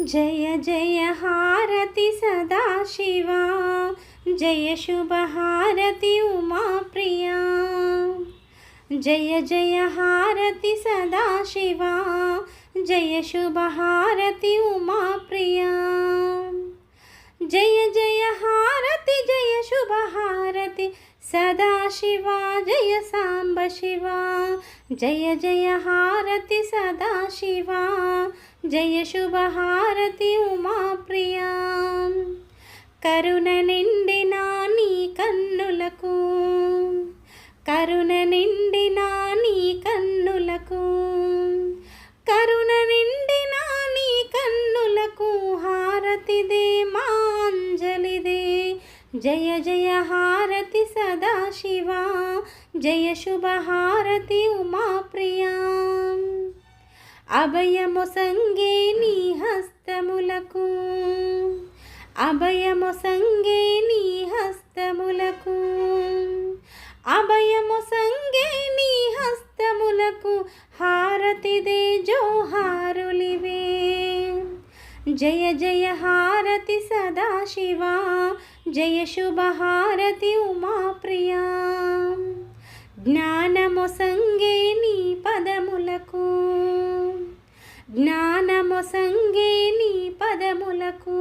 जय जय हारति सदाशिवा। जय शुभहारति उमाप्रिया जय जय हारति सदाशिवा। जय शुभहारति उमाप्रिया जय जय हारति, जय शुभहारति सदाशिवा। जय साम्ब शिवा। जय जय हारति सदाशिवा। జయ శుభహారతి ఉమాప్రియా కరుణ నిండిన నీ కన్నులకు కరుణ నిండిన నీ కన్నులకు కరుణ నిండిన నీ కన్నులకు హారతిదే మాంజలిదే. జయ జయ హారతి సదాశివా జయ శుభహారతి ఉమాప్రియా అభయమొసంగే నీ హస్తములకు. అభయమొసంగే నీ హస్తములకు. అభయమొసంగే నీ హస్తములకు హారతిదే జోహారులివే. జయ జయ హారతి సదాశివా జయ శుభహారతి ఉమాప్రియా. జ్ఞాన జ్ఞానమొసంగే నీ పదములకు.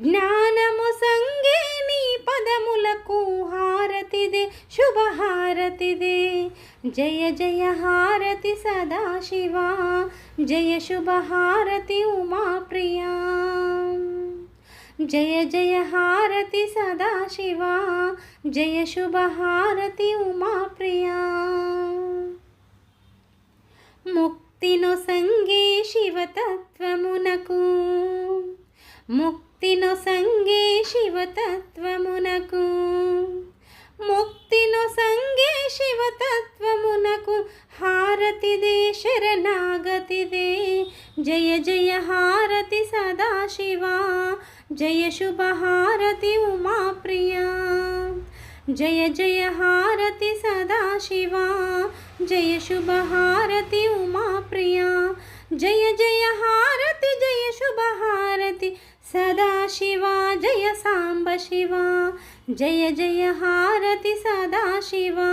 జ్ఞానము సంగే నీ పదములకు హారతిదే శుభహారతిదే. జయ జయ హారతి సదాశివా జయ శుభహారతి ఉమాప్రియా. జయ జయ హారతి సదాశివా జయ శుభహారతి ఉమాప్రియా ముక్తిను సంగే శివతత్వమునకు. ముక్తిను సంగే శివతత్వమునకు. ముక్తిను సంగే శివతత్వమునకు. హారతిదే శరణాగతిదే. జయ జయ హారతి సదాశివా. జయ శుభహారతి ఉమాప్రియా. జయ జయ హారతి సదాశివా. జయ శుభహారతి ఉమాప్రియా. జయ జయ హారతి జయ శుభహారతి సదాశివా జయ సాంబ శివా జయ జయ హారతి సదాశివా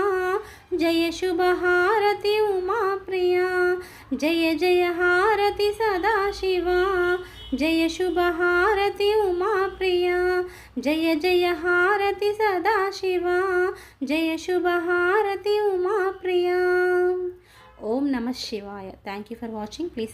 జయ శుభహారతి ఉమాప్రియా జయ జయ హారతి సదాశివా జయ శుభహారతి ఉమాప్రియా జయ జయ హారతి సదాశివా జయ శుభహారతి ఉమాప్రియా ఓం నమ శివాయ. Thank you for watching please